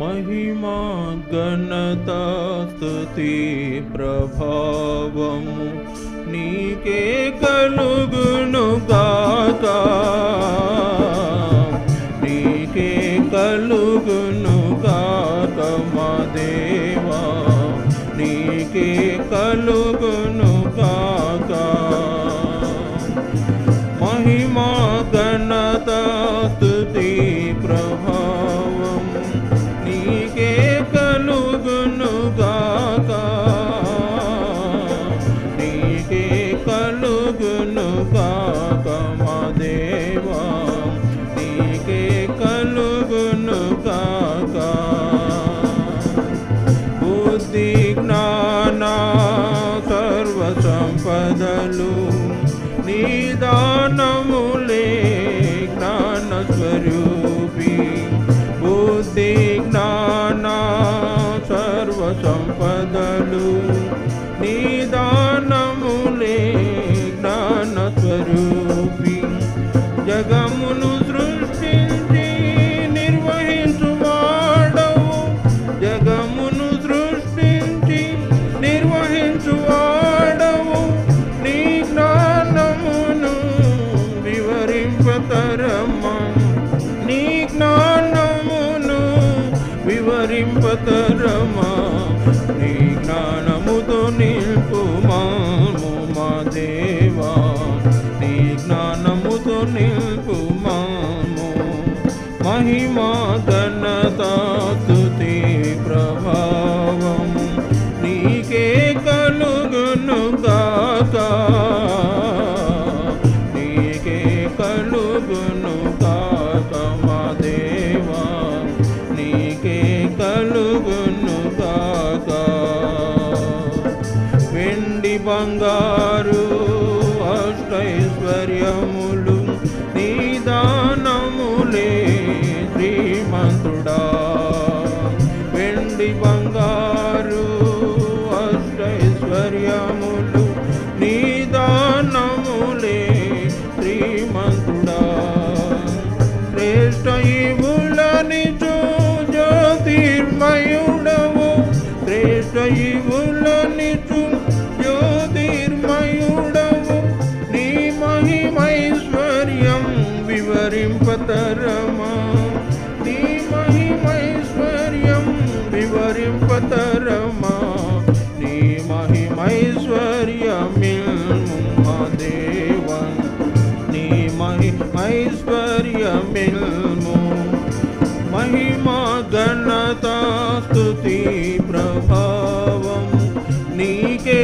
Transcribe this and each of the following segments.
మహిమా ఘనత స్థుతి ప్రభావము. నీకే కలుగునుగాక నీకే కలుగునుగాక మా దేవా. నీకే కలుగునుగాక మహిమా ఘనత స్థుతి स्वरूपी बुद्धि ज्ञान सर्वसम्पदलु निदानमुले ज्ञानस्वरूपी जगमु జ్ఞానముతో నిల్పుమాము మహిమాద ఘనతైల్ము మహిమా ఘనత స్తుతి ప్రభావం. నీకే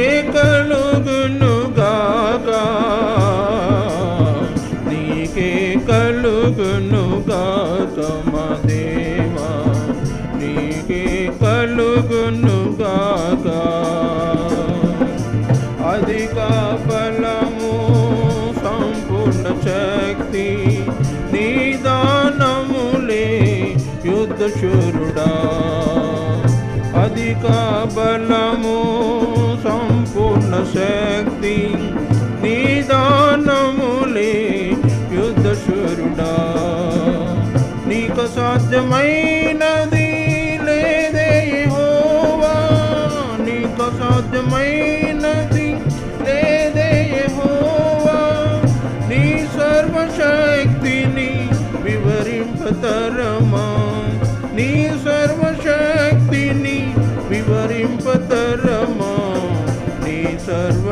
శూరుడా అధిక బలము సంపూర్ణ శక్తి నిదానములే యుద్ధశూరుడా. నీకు సాధ్యమైనది లేదే హోవా నీకు సాధ్యమైన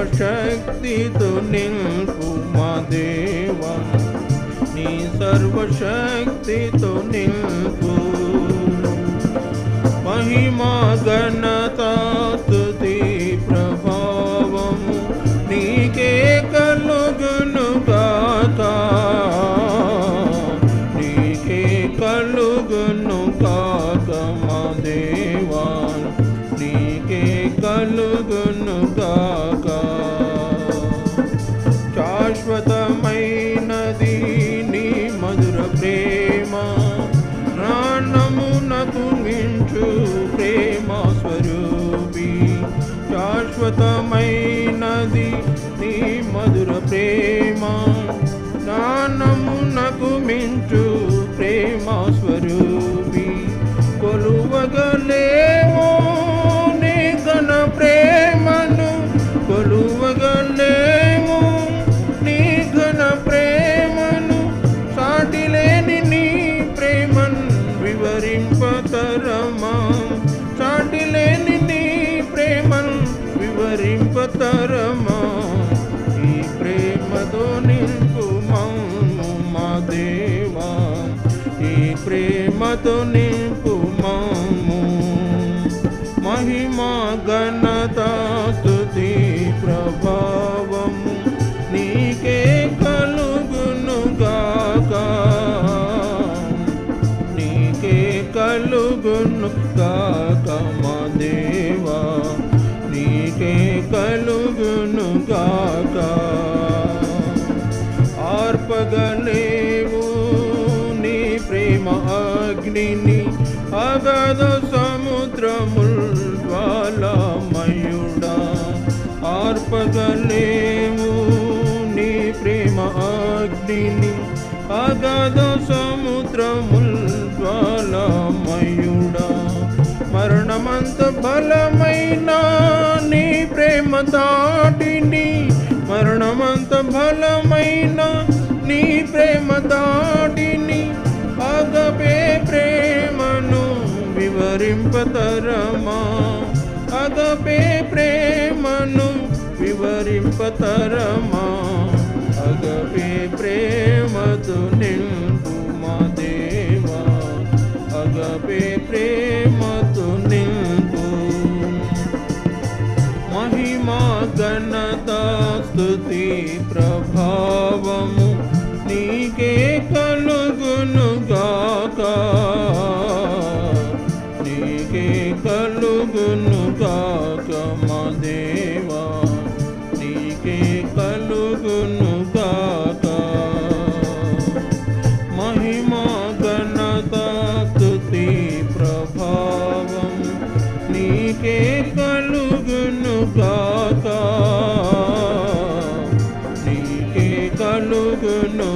సర్వశక్తితో నింపు మా దేవా. నీ సర్వశక్తితో నింపు. మహిమా ఘనతా ప్రేమతో నింపు మాము. మహిమా ఘనత స్థుతి ప్రభావము నీకే కలుగును గాక నీకే కలుగును గాక మా దేవా. నీకే కలుగును అగ్నిని అగద సముద్రముల్ జ్వాలమయుడా. ఆర్పగలేము నీ ప్రేమ అగ్నిని అగద సముద్రముల్ జ్వాలమయుడా. మరణమంత బలమైన నీ ప్రేమ దాటిని మరణమంత బలమైన నీ ప్రేమ దాటి వివరింపతరమా? అగపే ప్రేమను వివరింపతరమా? అగపే ప్రేమతో నింపు మా దేవా. అగపే ప్రేమతో నింపు మహిమా గణత స్తుతి ప్రభా. no.